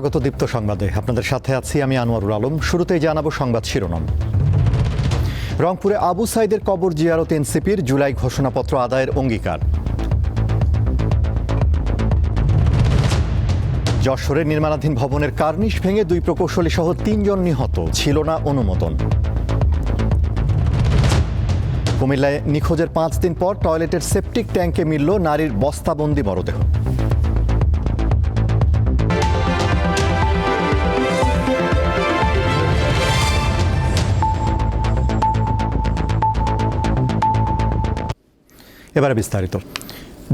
স্বাগত দীপ্ত সংবাদে। আপনাদের সাথে আছি আমি আনোয়ারুল আলম। শুরুতেই জানাব সংবাদ শিরোনাম। রংপুরে আবু সাইদের কবর জিয়ারত এনসিপির জুলাই ঘোষণাপত্র আদায়ের অঙ্গীকার। যশোরের নির্মাণাধীন ভবনের কার্নিশ ভেঙে দুই প্রকৌশলী সহ তিনজন নিহত। ছিল না অনুমোদন। কুমিল্লায় নিখোঁজের পাঁচ দিন পর টয়লেটের সেপটিক ট্যাঙ্কে মিলল নারীর বস্তাবন্দি মরদেহ। এবারে বিস্তারিত।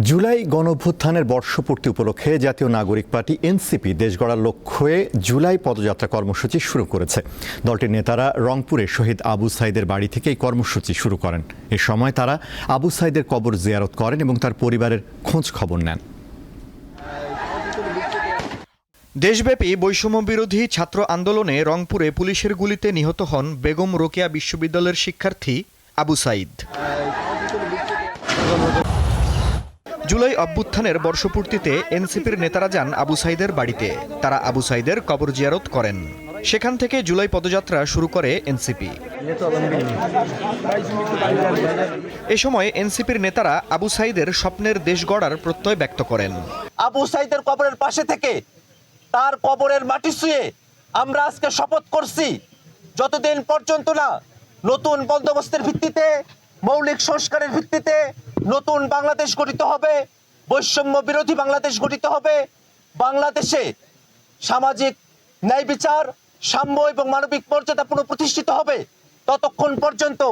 জুলাই গণঅভ্যুত্থানের বর্ষপূর্তি উপলক্ষে জাতীয় নাগরিক পার্টি এনসিপি দেশ গড়ার লক্ষ্যে জুলাই পদযাত্রা কর্মসূচি শুরু করেছে। দলটির নেতারা রংপুরে শহীদ আবু সাইদের বাড়ি থেকে এই কর্মসূচি শুরু করেন। এ সময় তারা আবু সাইদের কবর জিয়ারত করেন এবং তার পরিবারের খোঁজ খবর নেন। দেশব্যাপী বৈষম্য বিরোধী ছাত্র আন্দোলনে রংপুরে পুলিশের গুলিতে নিহত হন বেগম রোকেয়া বিশ্ববিদ্যালয়ের শিক্ষার্থী আবু সাইদ। জুলাই অভ্যুত্থানের বর্ষপূর্তিতে এনসিপির নেতারা যান আবু সাইদের বাড়িতে। তারা আবু সাইদের কবর জিয়ারত করেন। সেখান থেকে জুলাই পদযাত্রা শুরু করে এনসিপি। এ সময় এনসিপির নেতারা আবু সাইদের স্বপ্নের দেশ গড়ার প্রত্যয় ব্যক্ত করেন। আবু সাইদের কবরের পাশে থেকে তার কবরের মাটি ছুঁয়ে আমরা আজকে শপথ করছি, যতদিন পর্যন্ত না নতুন বন্দোবস্তের ভিত্তিতে মৌলিক সংস্কারের ভিত্তিতে নতুন বাংলাদেশ গঠিত হবে, বৈষম্য বিরোধী বাংলাদেশ গঠিত হবে। বাংলাদেশে সামাজিক ন্যায় বিচার, সাম্য এবং মানবিক মর্যাদা পুনঃপ্রতিষ্ঠিত হবে। ততক্ষণ পর্যন্ত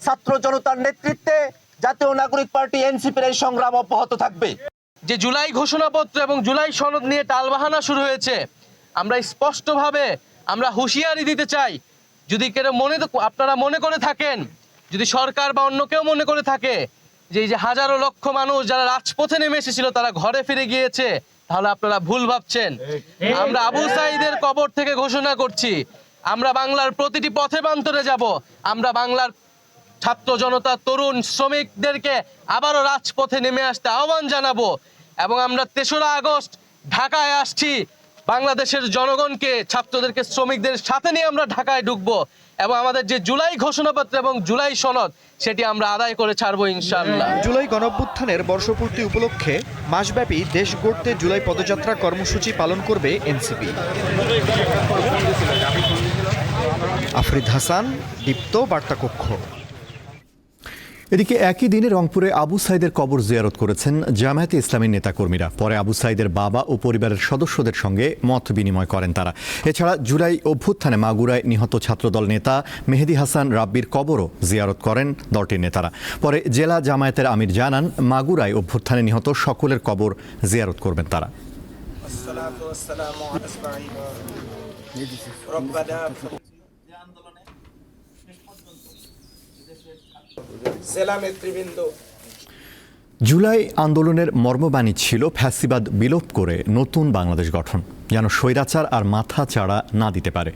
ছাত্র জনতার নেতৃত্বে জাতীয় নাগরিক পার্টি এনসিপির এই সংগ্রাম অব্যাহত থাকবে। যে জুলাই ঘোষণাপত্র এবং জুলাই সনদ নিয়ে টালবাহানা শুরু হয়েছে, আমরা স্পষ্টভাবে আমরা হুঁশিয়ারি দিতে চাই। যদি কেউ মনে, আপনারা মনে করে থাকেন যদি সরকার বা অন্য কেউ মনে করে থাকে যে এই যে হাজারো লক্ষ মানুষ যারা রাজপথে নেমে এসেছিল, তারা ঘরে ফিরে গিয়েছে, তাহলে আপনারা ভুল ভাবছেন। আমরা আবু সাইদের কবর থেকে ঘোষণা করছি, আমরা বাংলার প্রতিটি পথে প্রান্তরে যাব, আমরা বাংলার ছাত্র জনতা, তরুণ শ্রমিকদেরকে আবারও রাজপথে নেমে আসতে আহ্বান জানাব, এবং আমরা তেসরা আগস্ট ঢাকায় আসছি। বাংলাদেশের জনগণকে, ছাত্রদেরকে, শ্রমিকদের সাথে নিয়ে আমরা ঢাকায় ঢুকবো এবং আমাদের যে জুলাই ঘোষণাপত্র এবং জুলাই সনদ, সেটি আমরা আদায় করে ছাড়বো ইনশাআল্লাহ। জুলাই গণঅভ্যুত্থানের বর্ষপূর্তি উপলক্ষে মাসব্যাপী দেশ গড়তে জুলাই পদযাত্রা কর্মসূচি পালন করবে এনসিপি। আফরিদ হাসান, দীপ্ত বার্তাকক্ষ। এদিকে একই দিনে রংপুরে আবু সাইদের কবর জিয়ারত করেছেন জামায়াতে ইসলামীর নেতাকর্মীরা। পরে আবু সাইদের বাবা ও পরিবারের সদস্যদের সঙ্গে মত বিনিময় করেন তারা। এছাড়া জুলাই অভ্যুত্থানে মাগুরায় নিহত ছাত্রদল নেতা মেহেদি হাসান রাব্বির কবরও জিয়ারত করেন দলটির নেতারা। পরে জেলা জামায়াতের আমির জানান, মাগুরায় অভ্যুত্থানে নিহত সকলের কবর জিয়ারত করবেন তারা। জুলাই আন্দোলনের মর্মবাণী ছিল ফ্যাসিবাদ বিলোপ করে নতুন বাংলাদেশ গঠন, যেন স্বৈরাচার আর মাথা চাড়া না দিতে পারে।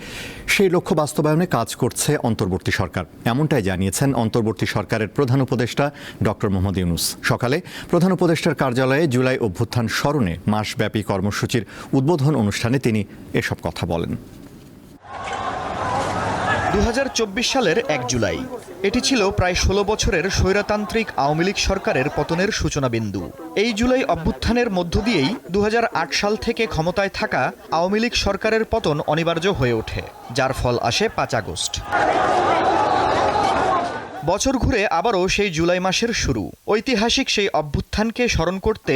সেই লক্ষ্য বাস্তবায়নে কাজ করছে অন্তর্বর্তী সরকার। এমনটাই জানিয়েছেন অন্তর্বর্তী সরকারের প্রধান উপদেষ্টা ডক্টর মোহাম্মদ ইউনুস। সকালে প্রধান উপদেষ্টার কার্যালয়ে জুলাই অভ্যুত্থান স্মরণে মাসব্যাপী কর্মসূচির উদ্বোধন অনুষ্ঠানে তিনি এসব কথা বলেন। দু হাজার চব্বিশ সালের এক জুলাই। এটি ছিল প্রায় ষোলো বছরের স্বৈরতান্ত্রিক আওয়ামী লীগ সরকারের পতনের সূচনা বিন্দু এই জুলাই অভ্যুত্থানের মধ্য দিয়েই দু হাজার আট সাল থেকে ক্ষমতায় থাকা আওয়ামী লীগ সরকারের পতন অনিবার্য হয়ে ওঠে, যার ফল আসে পাঁচ আগস্ট। বছর ঘুরে আবারও সেই জুলাই মাসের শুরু। ঐতিহাসিক সেই অভ্যুত্থানকে স্মরণ করতে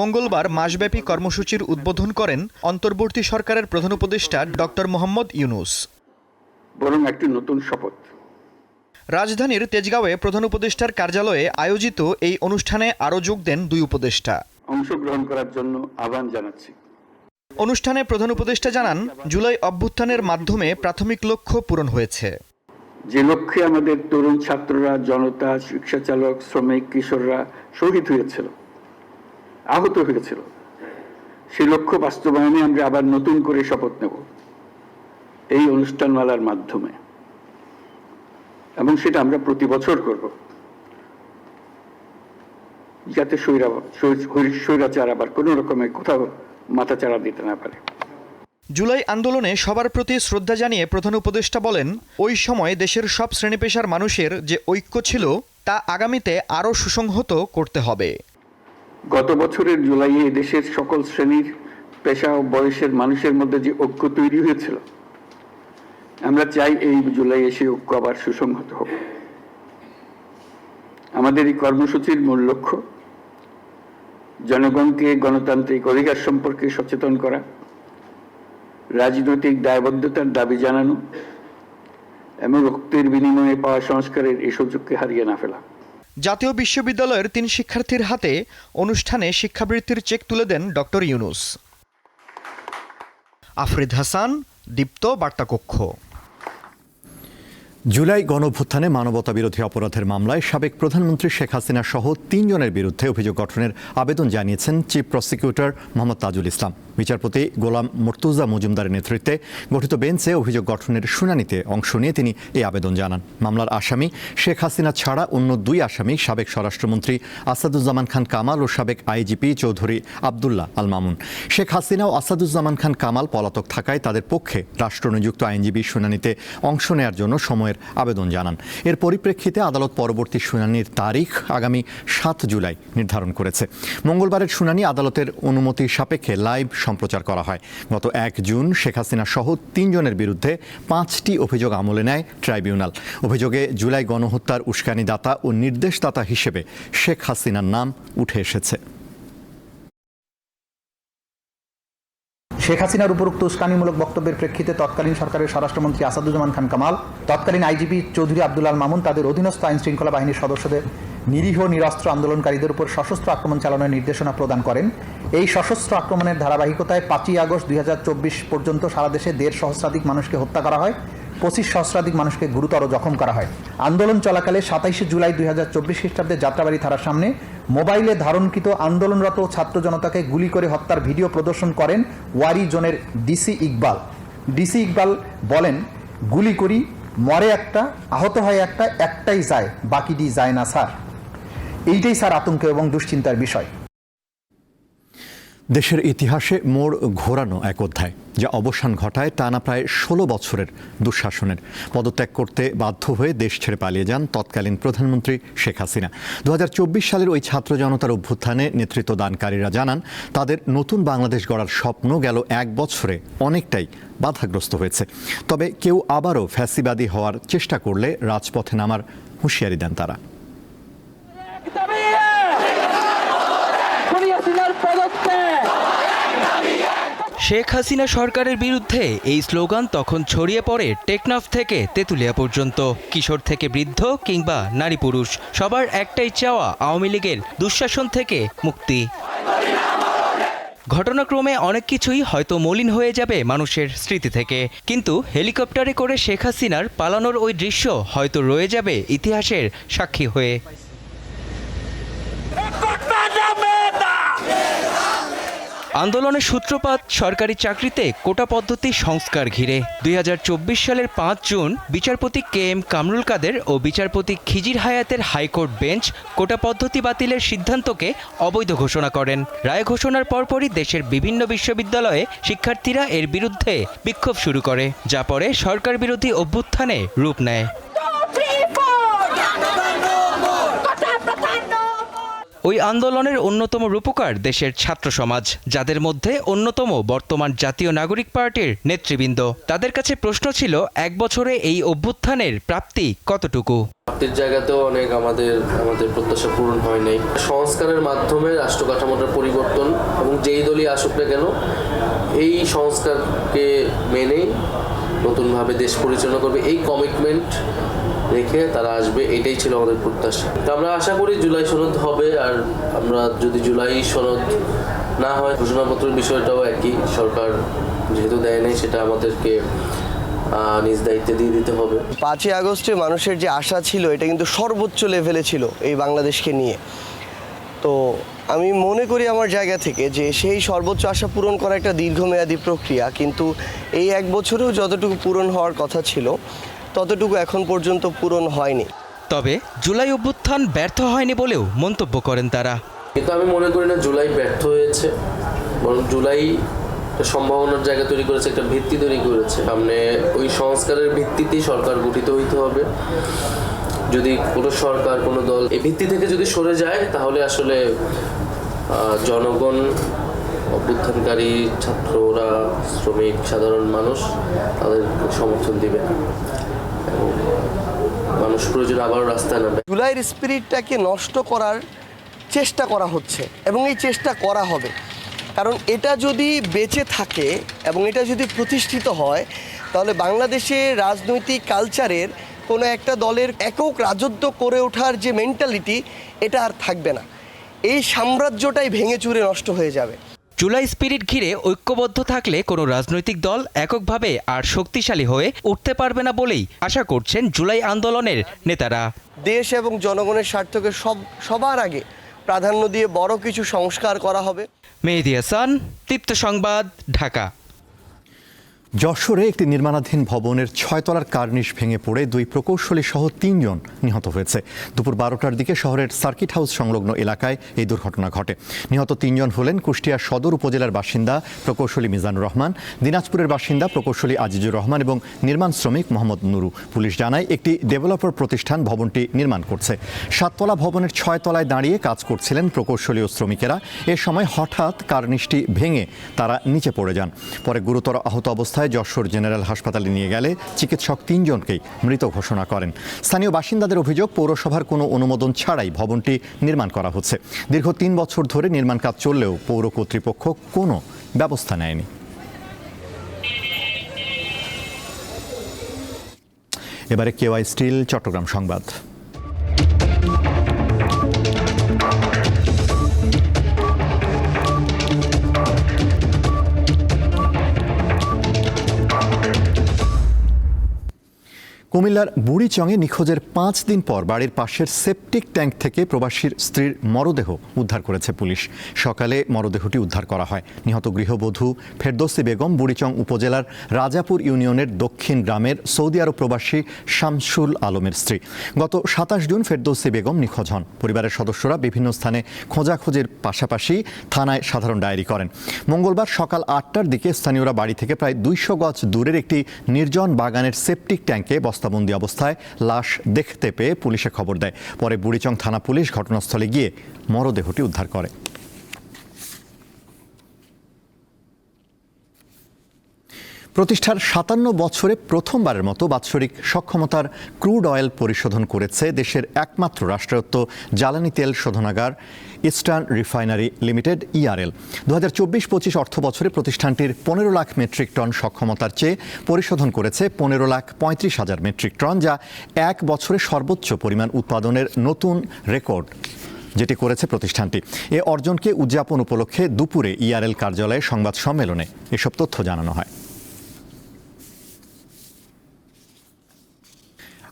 মঙ্গলবার মাসব্যাপী কর্মসূচির উদ্বোধন করেন অন্তর্বর্তী সরকারের প্রধান উপদেষ্টা ডক্টর মোহাম্মদ ইউনুস। বরং একটি নতুন শপথ। রাজধানীর তেজগাঁওয়ে প্রধান উপদেষ্টার কার্যালয়ে আয়োজিত এই অনুষ্ঠানে আরও যোগ দেন দুই উপদেষ্টা। অংশগ্রহণ করার জন্য আহ্বান জানাচ্ছি। অনুষ্ঠানে প্রধান উপদেষ্টা জানান জুলাই অভ্যুত্থানের মাধ্যমে প্রাথমিক লক্ষ্য পূরণ হয়েছে। যে লক্ষ্যে আমাদের তরুণ ছাত্ররা জনতা রিক্সা চালক শ্রমিক কিশোররা শহীদ হয়েছিল আহত হয়েছিল সেই লক্ষ্য বাস্তবায়নে আমরা আবার নতুন করে শপথ নেব। এই অনুষ্ঠানমালার মাধ্যমে। এবং সেটা আমরা প্রতি বছর করব। যাতে স্বৈরা স্বৈরাচার আবার কোনো রকমের কোথাও মাথা চাড়া দিতে না পারে। জুলাই আন্দোলনে সবার প্রতি শ্রদ্ধা জানিয়ে প্রধান উপদেষ্টা বলেন ওই সময় দেশের সব শ্রেণি পেশার মানুষের যে ঐক্য ছিল তা আগামীতে আরও সুসংহত করতে হবে। গত বছরের জুলাইয়ে দেশের সকল শ্রেণির পেশা ও বয়সের মানুষের মধ্যে যে ঐক্য তৈরি হয়েছিল আমরা চাই এই জুলাইয়ে সেই ঐক্য আবার সুসংহত হোক। আমাদের এই কর্মসূচির মূল লক্ষ্য, জনগণকে গণতান্ত্রিক অধিকার সম্পর্কে সচেতন করা, রাজনৈতিক দায়বদ্ধতার দাবি জানানো এবং রক্তের বিনিময়ে পাওয়া সংস্কারের এই সুযোগকে হারিয়ে না ফেলা। জাতীয় বিশ্ববিদ্যালয়ের তিন শিক্ষার্থীর হাতে অনুষ্ঠানে শিক্ষাবৃত্তির চেক তুলে দেন ডক্টর ইউনুস। আফরিদ হাসান দীপ্ত বার্তাকক্ষ। জুলাই গণভ্যুত্থানে মানবতা বিরোধী অপরাধের মামলায় সাবেক প্রধানমন্ত্রী শেখ হাসিনা সহ তিনজনের বিরুদ্ধে অভিযোগ গঠনের আবেদন জানিয়েছেন চিফ প্রসিকিউটর মোহাম্মদ তাজুল ইসলাম। বিচারপতি গোলাম মর্তুজা মজুমদারের নেতৃত্বে গঠিত বেঞ্চে অভিযোগ গঠনের শুনানিতে অংশ নিয়ে তিনি এই আবেদন জানান। মামলার আসামি শেখ হাসিনা ছাড়া অন্য দুই আসামি সাবেক স্বরাষ্ট্রমন্ত্রী আসাদুজ্জামান খান কামাল ও সাবেক আইজিপি চৌধুরী আবদুল্লাহ আল মামুন। শেখ হাসিনা ও আসাদুজ্জামান খান কামাল পলাতক থাকায় তাদের পক্ষে রাষ্ট্রনিযুক্ত আইনজীবী শুনানিতে অংশ নেয়ার জন্য সময়ের আবেদন জানান। এর পরিপ্রেক্ষিতে আদালত পরবর্তী শুনানির তারিখ আগামী সাত জুলাই নির্ধারণ করেছে। মঙ্গলবারের শুনানি আদালতের অনুমতি সাপেক্ষে লাইভ সম্প্রচার করা হয়। গত এক জুন শেখ হাসিনা সহ তিনজনের বিরুদ্ধে পাঁচটি অভিযোগ আমলে নেয় ট্রাইব্যুনাল। অভিযোগে জুলাই গণহত্যার উস্কানিদাতা ও নির্দেশদাতা হিসেবে শেখ হাসিনার নাম উঠে এসেছে। শেখ হাসিনার উপরোক্ত উস্কানিমূলক বক্তব্যের প্রেক্ষিতে তৎকালীন সরকারের স্বরাষ্ট্রমন্ত্রী আসাদুজ্জামান খান কামাল, তৎকালীন আইজিপি চৌধুরী আব্দুল্লাল মামুন তাদের অধীনস্থ আইন শৃঙ্খলা বাহিনীর সদস্যদের নিরীহ, নিরস্ত্র আন্দোলনকারীদের উপর সশস্ত্র আক্রমণ চালানোর নির্দেশনা প্রদান করেন। এই সশস্ত্র আক্রমণের ধারাবাহিকতায় পাঁচই আগস্ট দুই হাজার চব্বিশ পর্যন্ত সারা দেশে দেড় সহস্রাধিক মানুষকে হত্যা করা হয়। পঁচিশ সহস্রাধিক মানুষকে গুরুতর জখম করা হয়। আন্দোলন চলাকালে সাতাইশে জুলাই দুই হাজার চব্বিশ খ্রিস্টাব্দে যাত্রাবাড়ি থানার সামনে মোবাইলে ধারণকৃত আন্দোলনরত ছাত্র জনতাকে গুলি করে হত্যার ভিডিও প্রদর্শন করেন ওয়ারি জোনের ডিসি ইকবাল। ডিসি ইকবাল বলেন, গুলি করি, মরে একটা, আহত হয় একটা, একটাই যায়, বাকিটি যায় না স্যার। এইটাই স্যার আতঙ্ক এবং দুশ্চিন্তার বিষয়। দেশের ইতিহাসে মোড় ঘোরানো এক অধ্যায়, যা অবসান ঘটায় টানা প্রায় ষোলো বছরের দুঃশাসনের। পদত্যাগ করতে বাধ্য হয়ে দেশ ছেড়ে পালিয়ে যান তৎকালীন প্রধানমন্ত্রী শেখ হাসিনা। দু হাজার চব্বিশ সালের ওই ছাত্র জনতার অভ্যুত্থানে নেতৃত্ব দানকারীরা জানান, তাদের নতুন বাংলাদেশ গড়ার স্বপ্ন গেল এক বছরে অনেকটাই বাধাগ্রস্ত হয়েছে। তবে কেউ আবারও ফ্যাসিবাদী হওয়ার চেষ্টা করলে রাজপথে নামার হুঁশিয়ারি দেন তারা। শেখ হাসিনা সরকারের বিরুদ্ধে এই স্লোগান তখন ছড়িয়ে পড়ে টেকনাফ থেকে তেঁতুলিয়া পর্যন্ত। কিশোর থেকে বৃদ্ধ কিংবা নারী পুরুষ, সবার একটাই চাওয়া আওয়ামী লীগের দুঃশাসন থেকে মুক্তি। ঘটনাক্রমে অনেক কিছুই হয়তো মলিন হয়ে যাবে মানুষের স্মৃতি থেকে। কিন্তু হেলিকপ্টারে করে শেখ হাসিনার পালানোর ওই দৃশ্য হয়তো রয়ে যাবে ইতিহাসের সাক্ষী হয়ে। আন্দোলনের সূত্রপাত, সরকারি চাকরিতে কোটা পদ্ধতি সংস্কার ঘিরে। দুই হাজার চব্বিশ সালের পাঁচ জুন বিচারপতি কে এম কামরুল কাদের ও বিচারপতি খিজির হায়াতের হাইকোর্ট বেঞ্চ কোটা পদ্ধতি বাতিলের সিদ্ধান্তকে অবৈধ ঘোষণা করেন। রায় ঘোষণার পরপরই দেশের বিভিন্ন বিশ্ববিদ্যালয়ে শিক্ষার্থীরা এর বিরুদ্ধে বিক্ষোভ শুরু করে, যা পরে সরকার বিরোধী অভ্যুত্থানে রূপ নেয়। ওই আন্দোলনের অন্যতম রূপকার দেশের ছাত্র সমাজ, যাদের মধ্যে অন্যতম বর্তমান জাতীয় নাগরিক পার্টির নেতৃবৃন্দ। তাদের কাছে প্রশ্ন ছিল, এক বছরে এই অভ্যুত্থানের প্রাপ্তি কতটুকু? প্রাপ্তির জায়গাতেও অনেক আমাদের আমাদের প্রত্যাশা পূরণ হয় নাই। সংস্কারের মাধ্যমে রাষ্ট্র কাঠামোটার পরিবর্তন এবং যেই দলই আসুক না কেন, এই সংস্কারকে মেনেই নতুনভাবে দেশ পরিচালনা করবে। এই কমিটমেন্ট রেখে তারা আসবে, এটাই ছিল আমাদের প্রত্যাশা। তো আমরা আশা করি জুলাই সনদ হবে আর আমরা যদি জুলাই সনদ না হয়, ঘোষণাপত্রের বিষয়টাও একই। সরকার যেহেতু দেয় সেটা আমাদেরকে নিজ দায়িত্বে দিয়ে দিতে হবে। পাঁচই আগস্টে মানুষের যে আশা ছিল, এটা কিন্তু সর্বোচ্চ লেভেলে ছিল এই বাংলাদেশকে নিয়ে। তো আমি মনে করি আমার জায়গা থেকে যে সেই সর্বোচ্চ আশা পূরণ করা একটা দীর্ঘমেয়াদী প্রক্রিয়া, কিন্তু এই এক বছরেও যতটুকু পূরণ হওয়ার কথা ছিল ততটুকু এখন পর্যন্ত পূরণ হয়নি। তবে জুলাই অভ্যুত্থান ব্যর্থ হয়নি বলেও মন্তব্য করেন তারা। কিন্তু আমি মনে করি না জুলাই ব্যর্থ হয়েছে বরং জুলাই সম্ভাবনার জায়গা তৈরি করেছে একটা ভিত্তি তৈরি করেছে। সামনে ওই সংস্কারের ভিত্তিতেই সরকার গঠিত হইতে হবে। যদি কোনো সরকার কোনো দল এই ভিত্তি থেকে যদি সরে যায় তাহলে আসলে জনগণ অভ্যুত্থানকারী ছাত্ররা শ্রমিক সাধারণ মানুষ তাদের সমর্থন দিবে মানুষ প্রয়োজনে রাস্তায় নামবে জুলাইয়ের স্পিরিটটাকে নষ্ট করার চেষ্টা করা হচ্ছে এবং এই চেষ্টা করা হবে। কারণ এটা যদি বেঁচে থাকে এবং এটা যদি প্রতিষ্ঠিত হয়, তাহলে বাংলাদেশের রাজনৈতিক কালচারের কোনো একটা দলের একক রাজত্ব করে ওঠার যে মেন্টালিটি এটা আর থাকবে না। এই সাম্রাজ্যটাই ভেঙে চুরে নষ্ট হয়ে যাবে। জুলাই স্পিরিট ঘিরে ঐক্যবদ্ধ থাকলে কোনো রাজনৈতিক দল এককভাবে আর শক্তিশালী হয়ে উঠতে পারবে না বলেই আশা করছেন জুলাই আন্দোলনের নেতারা। দেশ এবং জনগণের স্বার্থকে সব সবার আগে প্রাধান্য দিয়ে বড় কিছু সংস্কার করা হবে। মেহেদি হাসান তৃপ্ত সংবাদ ঢাকা। যশোরে একটি নির্মাণাধীন ভবনের ছয়তলার কার্নিশ ভেঙে পড়ে দুই প্রকৌশলী সহ তিনজন নিহত হয়েছে। দুপুর বারোটার দিকে শহরের সার্কিট হাউস সংলগ্ন এলাকায় এই দুর্ঘটনা ঘটে। নিহত তিনজন হলেন কুষ্টিয়া সদর উপজেলার বাসিন্দা প্রকৌশলী মিজানুর রহমান, দিনাজপুরের বাসিন্দা প্রকৌশলী আজিজুর রহমান এবং নির্মাণ শ্রমিক মোহাম্মদ নুরু। পুলিশ জানায়, একটি ডেভেলপার প্রতিষ্ঠান ভবনটি নির্মাণ করছে। সাততলা ভবনের ছয় তলায় দাঁড়িয়ে কাজ করছিলেন প্রকৌশলী ও শ্রমিকেরা। এ সময় হঠাৎ কার্নিশটি ভেঙে তারা নিচে পড়ে যান। পরে গুরুতর আহত অবস্থায় যশোর জেনারেল হাসপাতালে নিয়ে গেলে চিকিৎসক তিনজনকেই মৃত ঘোষণা করেন। স্থানীয় বাসিন্দাদের অভিযোগ, পৌরসভার কোনো অনুমোদন ছাড়াই ভবনটি নির্মাণ করা হচ্ছে। দীর্ঘ তিন বছর ধরে নির্মাণ কাজ চললেও পৌর কর্তৃপক্ষ কোনো ব্যবস্থা নেয়নি। এবারে কেওয়াই স্টিল, চট্টগ্রাম সংবাদ। কুমিল্লার বুড়িচংয়ে নিখোঁজের পাঁচ দিন পর বাড়ির পাশের সেপটিক ট্যাঙ্ক থেকে প্রবাসীর স্ত্রীর মরদেহ উদ্ধার করেছে পুলিশ। সকালে মরদেহটি উদ্ধার করা হয়। নিহত গৃহবধূ ফেরদৌসি বেগম বুড়িচং উপজেলার রাজাপুর ইউনিয়নের দক্ষিণ গ্রামের সৌদি আরব প্রবাসী শামসুল আলমের স্ত্রী। গত সাতাশ জুন ফেরদৌসি বেগম নিখোঁজ হন। পরিবারের সদস্যরা বিভিন্ন স্থানে খোঁজাখোঁজির পাশাপাশি থানায় সাধারণ ডায়েরি করেন। মঙ্গলবার সকাল আটটার দিকে স্থানীয়রা বাড়ি থেকে প্রায় দুইশো গজ দূরের একটি নির্জন বাগানের সেপটিক ট্যাঙ্কে বস্তাবন্দি অবস্থায় লাশ দেখতে পেয়ে পুলিশে খবর দেয়। পরে বুড়িচং থানা পুলিশ ঘটনাস্থলে গিয়ে মরদেহটি উদ্ধার করে। প্রতিষ্ঠার সাতান্ন বছরে প্রথমবারের মতো বাৎসরিক সক্ষমতার ক্রুড অয়েল পরিশোধন করেছে দেশের একমাত্র রাষ্ট্রায়ত্ত জ্বালানি তেল শোধনাগার ইস্টার্ন রিফাইনারি লিমিটেড, ইআরএল। দু হাজার চব্বিশ পঁচিশ অর্থ বছরে প্রতিষ্ঠানটির পনেরো লাখ মেট্রিক টন সক্ষমতার চেয়ে পরিশোধন করেছে পনেরো লাখ পঁয়ত্রিশ হাজার মেট্রিক টন, যা এক বছরে সর্বোচ্চ পরিমাণ উৎপাদনের নতুন রেকর্ড যেটি করেছে প্রতিষ্ঠানটি। এ অর্জনকে উদযাপন উপলক্ষে দুপুরে ইআরএল কার্যালয়ে সংবাদ সম্মেলনে এসব তথ্য জানানো হয়।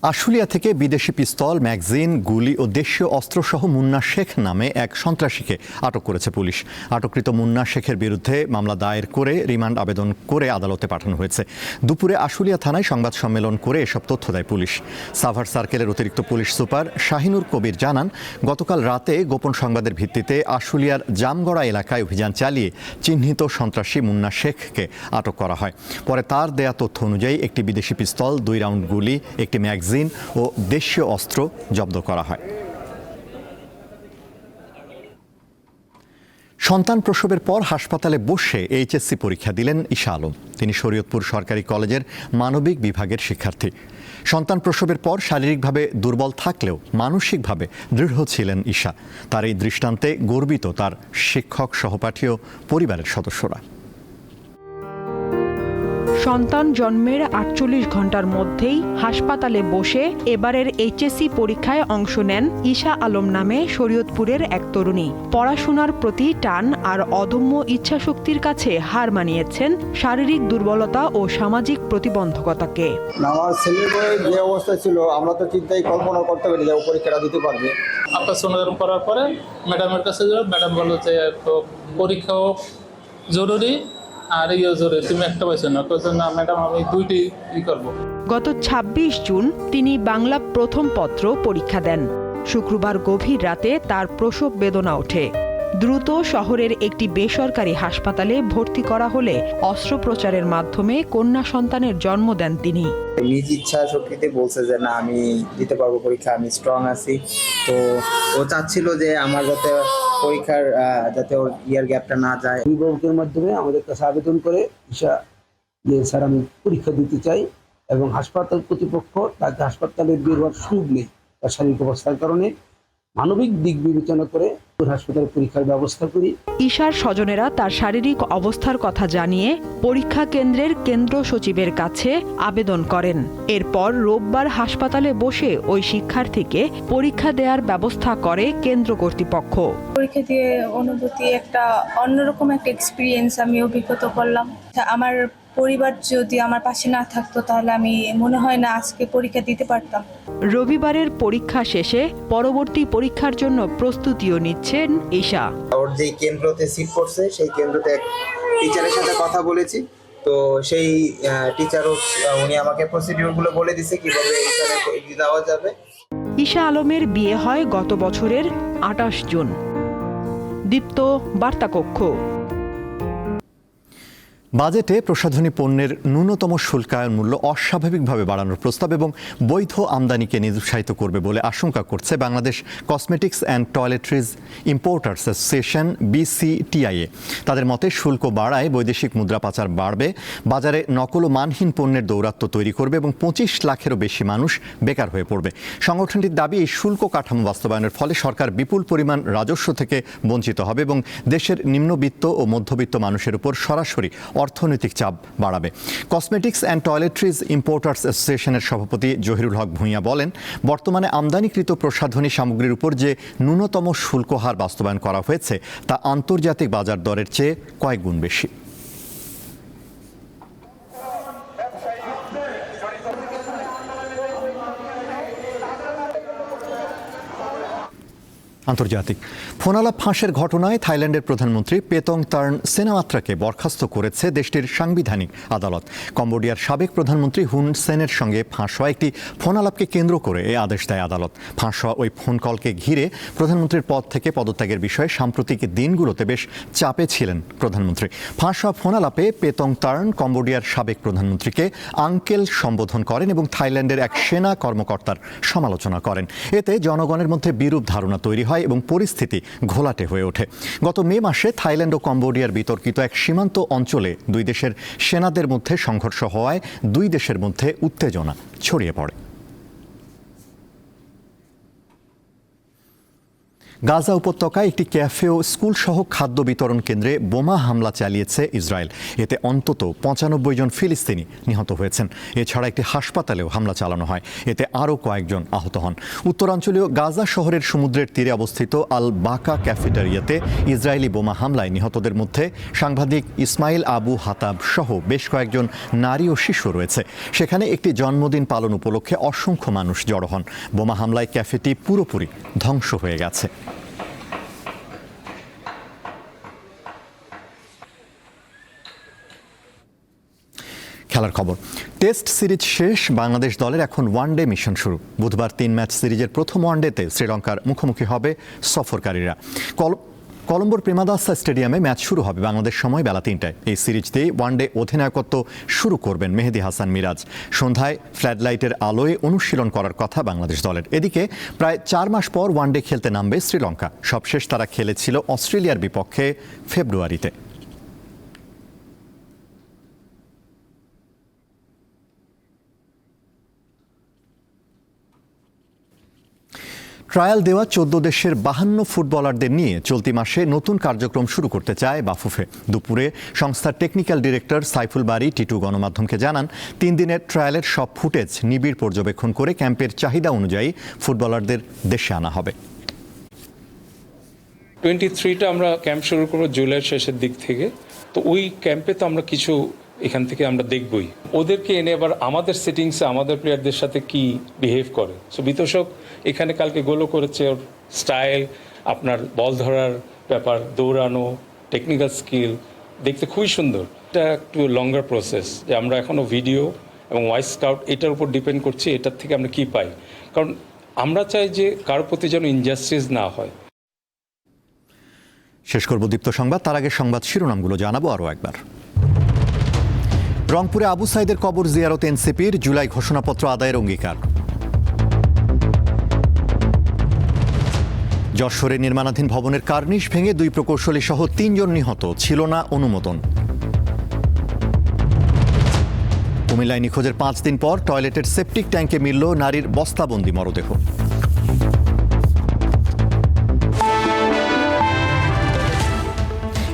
আশুলিয়া থেকে বিদেশি পিস্তল, ম্যাগজিন, গুলি ও দেশীয় অস্ত্রসহ মুন্না শেখ নামে এক সন্ত্রাসীকে আটক করেছে পুলিশ। আটককৃত মুন্না শেখের বিরুদ্ধে মামলা দায়ের করে রিমান্ড আবেদন করে আদালতে পাঠানো হয়েছে। দুপুরে আশুলিয়া থানায় সংবাদ সম্মেলন করে এসব তথ্য দেয় পুলিশ। সাভার সার্কেলের অতিরিক্ত পুলিশ সুপার শাহিনুর কবির জানান, গতকাল রাতে গোপন সংবাদের ভিত্তিতে আশুলিয়ার জামগড়া এলাকায় অভিযান চালিয়ে চিহ্নিত সন্ত্রাসী মুন্না শেখকে আটক করা হয়। পরে তার দেয়া তথ্য অনুযায়ী একটি বিদেশি পিস্তল, দুই রাউন্ড গুলি, একটি ম্যাগজিন ও দেশীয় অস্ত্র জব্দ করা হয়। সন্তান প্রসবের পর হাসপাতালে বসে এইচএসসি পরীক্ষা দিলেন ঈশা আলম। তিনি শরীয়তপুর সরকারি কলেজের মানবিক বিভাগের শিক্ষার্থী। সন্তান প্রসবের পর শারীরিকভাবে দুর্বল থাকলেও মানসিকভাবে দৃঢ় ছিলেন ঈশা। তার এই দৃষ্টান্তে গর্বিত তার শিক্ষক সহপাঠী ও পরিবারের সদস্যরা। সন্তান জন্মের আটচল্লিশ ঘণ্টার মধ্যেই হাসপাতালে বসে এবারের এইচএসসি পরীক্ষায় অংশ নেন ঈশা আলম নামে শরীয়তপুরের এক তরুণী। পড়াশোনার প্রতি টান আর অদম্য ইচ্ছাশক্তির কাছে হার মানিয়েছেন শারীরিক দুর্বলতা ও সামাজিক প্রতিবন্ধকতাকে। আমার ছেলের যে অবস্থা ছিল আমরা তো চিন্তাই কল্পনা করতে পারি যে পরীক্ষাটা দিতে পারবে। করার পরে ম্যাডামের কাছে ম্যাডাম বলল যে তো পরীক্ষাও জরুরি আর একটা না। ম্যাডাম, আমি দুইটি ই করব। গত ২৬ জুন তিনি বাংলা প্রথম পত্র পরীক্ষা দেন। শুক্রবার গভীর রাতে তার প্রসব বেদনা ওঠে। দ্রুত শহরের একটি বেসরকারি হাসপাতালে ভর্তি করা হলে অস্ত্রোপচারের মাধ্যমে কন্যা সন্তানের জন্ম দেন তিনি। নিজ ইচ্ছা শক্তিতে বলছে যে না আমি দিতে পারব পরীক্ষা আমি স্ট্রং আছি। তো ও চাচ্ছিল যে আমার যাতে পরীক্ষার যাতে ওর ইয়ার গ্যাপটা না যায়। অভিভাবকের মাধ্যমে আমাদের কাছে আবেদন করে ঈশা যে স্যার আমি পরীক্ষা দিতে চাই এবং হাসপাতাল কর্তৃপক্ষ তাকে হাসপাতালে বের হওয়ার সুযোগ নেই তার শারীরিক অবস্থার কারণে। মানবিক দিক বিবেচনা করে হাসপাতালে পরীক্ষার ব্যবস্থা করি। ঈশার স্বজনেরা তার শারীরিক অবস্থার কথা জানিয়ে পরীক্ষা কেন্দ্রের কেন্দ্র সচিবের কাছে আবেদন করেন। এরপর রোববার হাসপাতালে বসে ওই শিক্ষার্থীকে পরীক্ষা দেওয়ার ব্যবস্থা করে কেন্দ্র কর্তৃপক্ষ। পরীক্ষা দিয়ে অনুভূতি একটা অন্যরকম একটা এক্সপিরিয়েন্স আমি অভিজ্ঞতা করলাম। আমার পরিবার যদি আমার পাশে না থাকতো তাহলে আমি মনে হয় না আজকে পরীক্ষা দিতে পারতাম। রবিবারের পরীক্ষা শেষে পরবর্তী পরীক্ষার জন্য প্রস্তুতিও নিচ্ছেন ঈশা। ওর যে কেন্দ্রতে সিট পড়ছে সেই কেন্দ্রতে এক টিচারের সাথে কথা বলেছি। তো সেই টিচারও উনি আমাকে প্রসিডিউরগুলো বলে দিছে কীভাবে এখানে দেওয়া যাবে। ঈশা আলমের বিয়ে হয় গত বছরের আটাশ জুন। দীপ্ত বার্তাকক্ষ। বাজেটে প্রসাধনী পণ্যের ন্যূনতম শুল্কায়ন মূল্য অস্বাভাবিকভাবে বাড়ানোর প্রস্তাব এবং বৈধ আমদানিকে নিরুৎসাহিত করবে বলে আশঙ্কা করছে Bangladesh cosmetics and toiletries importers association BCTIA তাদের মতে, শুল্ক বাড়ায় বৈদেশিক মুদ্রা পাচার বাড়বে, বাজারে নকল ও মানহীন পণ্যের দৌরাত্ম্য তৈরি করবে এবং পঁচিশ লাখেরও বেশি মানুষ বেকার হয়ে পড়বে। সংগঠনটির দাবি, এই শুল্ক কাঠামো বাস্তবায়নের ফলে সরকার বিপুল পরিমাণ রাজস্ব থেকে বঞ্চিত হবে এবং দেশের নিম্নবিত্ত ও মধ্যবিত্ত মানুষের উপর সরাসরি অর্থনৈতিক চাপ বাড়াবে। কসমেটিক্স অ্যান্ড টয়লেট্রিজ ইম্পোর্টার্স অ্যাসোসিয়েশনের সভাপতি জহিরুল হক ভূঁইয়া বলেন, বর্তমানে আমদানিকৃত প্রসাধনী সামগ্রীর উপর যে ন্যূনতম শুল্ক হার বাস্তবায়ন করা হয়েছে, তা আন্তর্জাতিক বাজার দরের চেয়ে কয়েক গুণ বেশি। আন্তর্জাতিক ফোনালাপ ফাঁসের ঘটনায় থাইল্যান্ডের প্রধানমন্ত্রী পেতং তার্ন সেনামাত্রাকে বরখাস্ত করেছে দেশটির সাংবিধানিক আদালত। কম্বোডিয়ার সাবেক প্রধানমন্ত্রী হুন সেনের সঙ্গে ফাঁস হওয়া একটি ফোনালাপকে কেন্দ্র করে এ আদেশ দেয় আদালত। ফাঁস হওয়া ওই ফোন কলকে ঘিরে প্রধানমন্ত্রীর পদ থেকে পদত্যাগের বিষয়ে সাম্প্রতিক দিনগুলোতে বেশ চাপে ছিলেন প্রধানমন্ত্রী। ফাঁস হওয়া ফোনালাপে পেতং তার্ন কম্বোডিয়ার সাবেক প্রধানমন্ত্রীকে আঙ্কেল সম্বোধন করেন এবং থাইল্যান্ডের এক সেনা কর্মকর্তার সমালোচনা করেন। এতে জনগণের মধ্যে বিরূপ ধারণা তৈরি হয় এবং পরিস্থিতি ঘোলাটে হয়ে ওঠে। গত মে মাসে থাইল্যান্ড ও কম্বোডিয়ার বিতর্কিত এক সীমান্ত অঞ্চলে দুই দেশের সেনাদের মধ্যে সংঘর্ষ হওয়ায় দুই দেশের মধ্যে উত্তেজনা ছড়িয়ে পড়ে। গাজা উপত্যকায় একটি ক্যাফে ও স্কুল সহ খাদ্য বিতরণ কেন্দ্রে বোমা হামলা চালিয়েছে ইসরায়েল। এতে অন্তত পঁচানব্বই জন ফিলিস্তিনি নিহত হয়েছেন। এছাড়া একটি হাসপাতালেও হামলা চালানো হয়। এতে আরও কয়েকজন আহত হন। উত্তরাঞ্চলীয় গাজা শহরের সমুদ্রের তীরে অবস্থিত আল বাকা ক্যাফেটেরিয়াতে ইসরায়েলি বোমা হামলায় নিহতদের মধ্যে সাংবাদিক ইসমাইল আবু হাতাব সহ বেশ কয়েকজন নারী ও শিশু রয়েছে। সেখানে একটি জন্মদিন পালন উপলক্ষে অসংখ্য মানুষ জড়ো হন। বোমা হামলায় ক্যাফেটি পুরোপুরি ধ্বংস হয়ে গেছে। খেলার খবর। টেস্ট সিরিজ শেষ, বাংলাদেশ দলের এখন ওয়ানডে মিশন শুরু। বুধবার তিন ম্যাচ সিরিজের প্রথম ওয়ানডেতে শ্রীলঙ্কার মুখোমুখি হবে সফরকারীরা। কল কলম্বোর প্রেমাদাসা স্টেডিয়ামে ম্যাচ শুরু হবে বাংলাদেশ সময় বেলা তিনটায়। এই সিরিজ দিয়ে ওয়ানডে অধিনায়কত্ব শুরু করবেন মেহেদি হাসান মিরাজ। সন্ধ্যায় ফ্ল্যাডলাইটের আলোয় অনুশীলন করার কথা বাংলাদেশ দলের। এদিকে প্রায় চার মাস পর ওয়ানডে খেলতে নামবে শ্রীলঙ্কা। সবশেষ তারা খেলেছিল অস্ট্রেলিয়ার বিপক্ষে ফেব্রুয়ারিতে। ট্রায়াল দেওয়া চোদ্দ দেশের বাহান্ন ফুটবলারদের নিয়ে চলতি মাসে নতুন কার্যক্রম শুরু করতে চায় বাফুফে। দুপুরে সংস্থার টেকনিক্যাল ডিরেক্টর সাইফুল বারি টিটু গণমাধ্যমকে জানান, তিন দিনের ট্রায়ালের সব ফুটেজ নিবিড় পর্যবেক্ষণ করে ক্যাম্পের চাহিদা অনুযায়ী ফুটবলারদের দেশে আনা হবে। টোয়েন্টি থ্রিটা আমরা ক্যাম্প শুরু করব জুলাইয়ের শেষের দিক থেকে। তো ওই ক্যাম্পে তো আমরা কিছু এখান থেকে আমরা দেখবই। ওদেরকে এনে আবার আমাদের সেটিংসে আমাদের প্লেয়ারদের সাথে কি বিহেভ করে? সো বিতোষক এখানে কালকে গোলও করেছে ওর স্টাইল আপনার বল ধরার ব্যাপার, দৌড়ানো টেকনিক্যাল স্কিল দেখতে খুবই সুন্দর। এটা একটু লঙ্গার প্রসেস যে আমরা এখনও ভিডিও এবং ওয়াইস স্কাউট এটার উপর ডিপেন্ড করছি, এটার থেকে আমরা কি পাই? কারণ আমরা চাই যে কারোর প্রতি যেন ইনজাস্টিস না হয়। শেষ করব দীপ্ত সংবাদ, তার আগে সংবাদ শিরোনামগুলো জানাব আরও একবার। রংপুরে আবু সাইদের কবর জিয়ারত এনসিপির জুলাই ঘোষণাপত্র আদায়ের অঙ্গীকার। যশোরে নির্মাণাধীন ভবনের কার্নিশ ভেঙে দুই প্রকৌশলী সহ তিনজন নিহত, ছিল না অনুমোদন। কুমিল্লায় নিখোঁজের পাঁচ দিন পর টয়লেটের সেপটিক ট্যাঙ্কে মিলল নারীর বস্তাবন্দি মরদেহ।